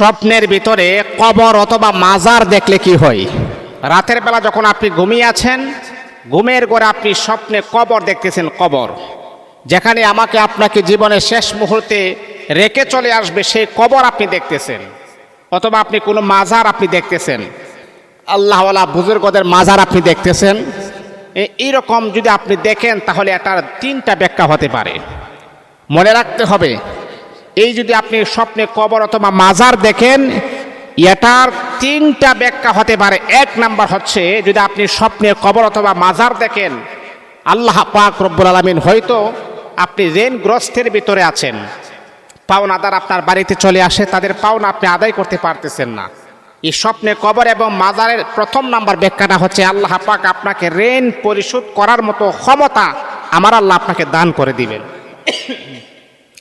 স্বপ্নের ভিতরে কবর অথবা মাজার দেখলে কি হয়? রাতের বেলা যখন আপনি ঘুমিয়ে আছেন, ঘুমের ঘরে আপনি স্বপ্নে কবর দেখতেছেন, কবর। যেখানে আমাকে আপনাকে জীবনের শেষ মুহূর্তে রেখে চলে আসবে সেই কবর আপনি দেখতেছেন, অথবা আপনি কোনো মাজার আপনি দেখতেছেন। আল্লাহওয়ালা বুজুর্গদের মাজার আপনি দেখতেছেন। এইরকম যদি আপনি দেখেন, তাহলে এটার তিনটা ব্যাখ্যা হতে পারে। মনে রাখতে হবে এই যদি আপনি স্বপ্নে কবর অথবা মাজার দেখেন, এটার তিনটা ব্যাখ্যা হতে পারে। এক নাম্বার হচ্ছে, যদি আপনি স্বপ্নে কবর অথবা মাজার দেখেন, আল্লাহ পাক রব্বুল আলমিন হয়তো আপনি ঋণগ্রস্তের ভিতরে আছেন। পাওনাদার আপনার বাড়িতে চলে আসে, তাদের পাওনা আপনি আদায় করতে পারতেছেন না। এই স্বপ্নে কবর এবং মাজারের প্রথম নাম্বার ব্যাখ্যাটা হচ্ছে, আল্লাহ পাক আপনাকে ঋণ পরিশোধ করার মতো ক্ষমতা আমার আল্লাহ আপনাকে দান করে দিবেন।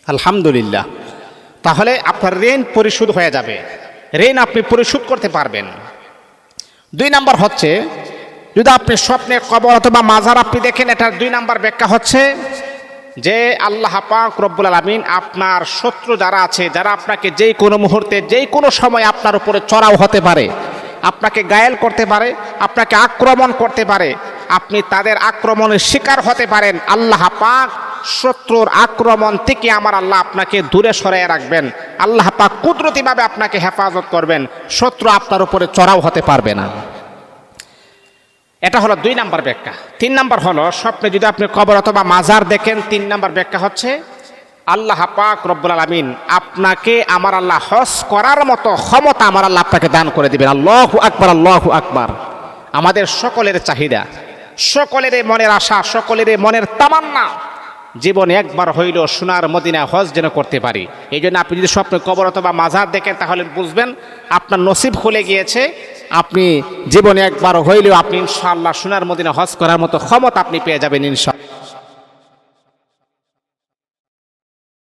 আলহামদুলিল্লাহ। তাহলে আপনার ঋণ পরিশোধ হয়ে যাবে। ঋণ আপনি পরিশোধ করতে পারবেন। দুই নাম্বার হচ্ছে, যদি আপনি স্বপ্নে কবর অথবা মাজার আপনি দেখেন, এটার দুই নাম্বার ব্যাখ্যা হচ্ছে যে আল্লাহ পাক রব্বুল আলমিন আপনার শত্রু যারা আছে, যারা আপনাকে যেই কোনো মুহূর্তে, যেই কোনো সময় আপনার উপরে চড়াও হতে পারে, আপনাকে গায়েল করতে পারে, আপনাকে আক্রমণ করতে পারে, আপনি তাদের আক্রমণের শিকার হতে পারেন, আল্লাহ পাক শত্রুর আক্রমণ থেকে আমার আল্লাহ আপনাকে দূরে সরিয়ে রাখবেন। আল্লাহ পাক কুদরতিভাবে আপনাকে হেফাজত করবেন। শত্রু আপনার উপরে চড়াও হতে পারবে না। এটা হলো দুই নাম্বার ব্যাখ্যা। তিন নাম্বার হলো, স্বপ্নে যদি আপনি কবর অথবা মাজার দেখেন, তিন নাম্বার ব্যাখ্যা হচ্ছে, আল্লাহ পাক রব্বুল আলমিন আপনাকে আমার আল্লাহ হস করার মতো ক্ষমতা আমার আল্লাহ আপনাকে দান করে দিবেন। আল্লাহু আকবার আল্লাহু আকবার। আমাদের সকলের চাহিদা, সকলের মনের আশা, সকলের মনের তামান্না জীবনে একবার হইল সোনার মদিনা হজ যেন করতে পারি। এই জন্য আপনি যদি স্বপ্ন কবর অথবা মাজার দেখেন, তাহলে বুঝবেন আপনার নসিব খুলে গিয়েছে। আপনি জীবনে একবার হইলেও আপনি ইনশাআল্লাহ সোনার মদিনা হজ করার মতো ক্ষমতা আপনি পেয়ে যাবেন ইনশাআল্লাহ।